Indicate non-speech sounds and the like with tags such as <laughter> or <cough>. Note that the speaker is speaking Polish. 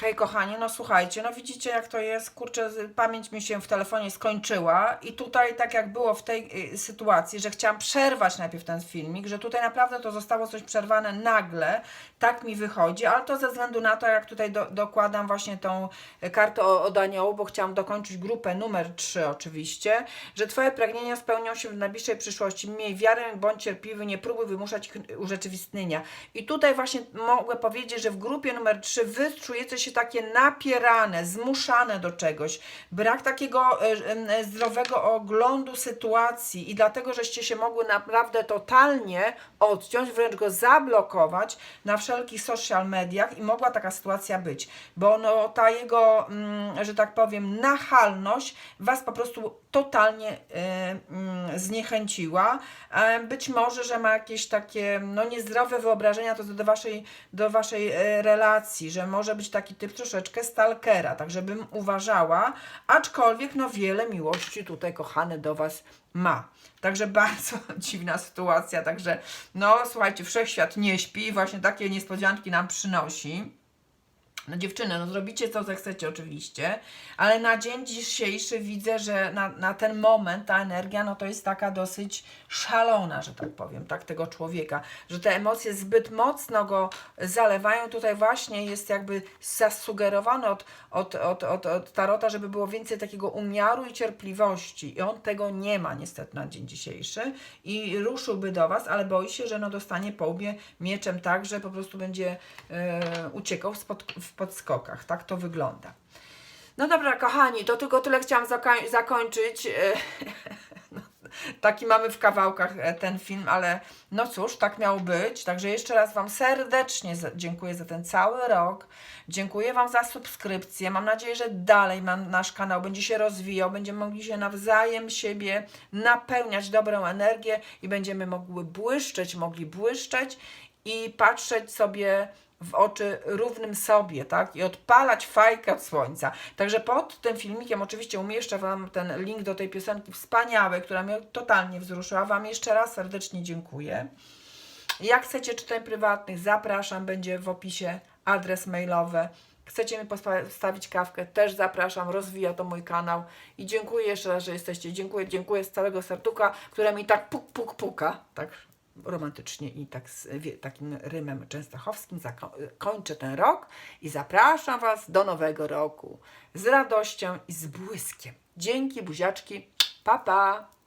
Hej kochani, no słuchajcie, no widzicie jak to jest, kurczę, pamięć mi się w telefonie skończyła i tutaj tak jak było w tej y, sytuacji, że chciałam przerwać najpierw ten filmik, że tutaj naprawdę to zostało coś przerwane nagle, tak mi wychodzi, ale to ze względu na to, jak tutaj do, dokładam właśnie tą y, kartę od aniołu, bo chciałam dokończyć grupę numer 3 oczywiście, że Twoje pragnienia spełnią się w najbliższej przyszłości. Miej wiarę, bądź cierpliwy, nie próbuj wymuszać urzeczywistnienia. I tutaj właśnie mogę powiedzieć, że w grupie numer 3 Wy czujecie się takie napierane, zmuszane do czegoś. Brak takiego e, e, zdrowego oglądu sytuacji i dlatego, żeście się mogły naprawdę totalnie odciąć, wręcz go zablokować na wszelkich social mediach i mogła taka sytuacja być, bo no, ta jego, mm, że tak powiem, nachalność Was po prostu totalnie e, mm, zniechęciła. E, Być może, że ma jakieś takie no, niezdrowe wyobrażenia to do waszej, do waszej e, relacji, że może być taki typ troszeczkę stalkera, tak żebym uważała, aczkolwiek no wiele miłości tutaj kochane do was ma. Także <laughs> bardzo dziwna sytuacja, także no słuchajcie, wszechświat nie śpi właśnie takie niespodzianki nam przynosi. No dziewczyny, no zrobicie co zechcecie oczywiście, ale na dzień dzisiejszy widzę, że na, na ten moment ta energia, no to jest taka dosyć szalona, że tak powiem, tak tego człowieka, że te emocje zbyt mocno go zalewają. Tutaj właśnie jest jakby zasugerowane od, od, od, od, od Tarota, żeby było więcej takiego umiaru i cierpliwości i on tego nie ma niestety na dzień dzisiejszy i ruszyłby do Was, ale boi się, że no dostanie po łbie mieczem tak, że po prostu będzie e, uciekał spod, podskokach. Tak to wygląda. No dobra, kochani, to tylko tyle chciałam zakończyć. E, <laughs> no, Taki mamy w kawałkach e, ten film, ale no cóż, tak miało być. Także jeszcze raz Wam serdecznie dziękuję za ten cały rok. Dziękuję Wam za subskrypcję. Mam nadzieję, że dalej nasz kanał będzie się rozwijał. Będziemy mogli się nawzajem siebie napełniać dobrą energię i będziemy mogły błyszczeć, mogli błyszczeć i patrzeć sobie w oczy równym sobie, tak? I odpalać fajkę od słońca. Także pod tym filmikiem oczywiście umieszczę Wam ten link do tej piosenki wspaniałej, która mnie totalnie wzruszyła. Wam jeszcze raz serdecznie dziękuję. Jak chcecie czytań prywatnych, zapraszam, będzie w opisie adres mailowy. Chcecie mi postawić kawkę, też zapraszam, rozwija to mój kanał. I dziękuję jeszcze raz, że jesteście. Dziękuję, dziękuję z całego serducha, które mi tak puk, puk, puka, tak romantycznie i tak z takim rymem częstochowskim zako- kończę ten rok i zapraszam Was do nowego roku z radością i z błyskiem. Dzięki, buziaczki, pa pa!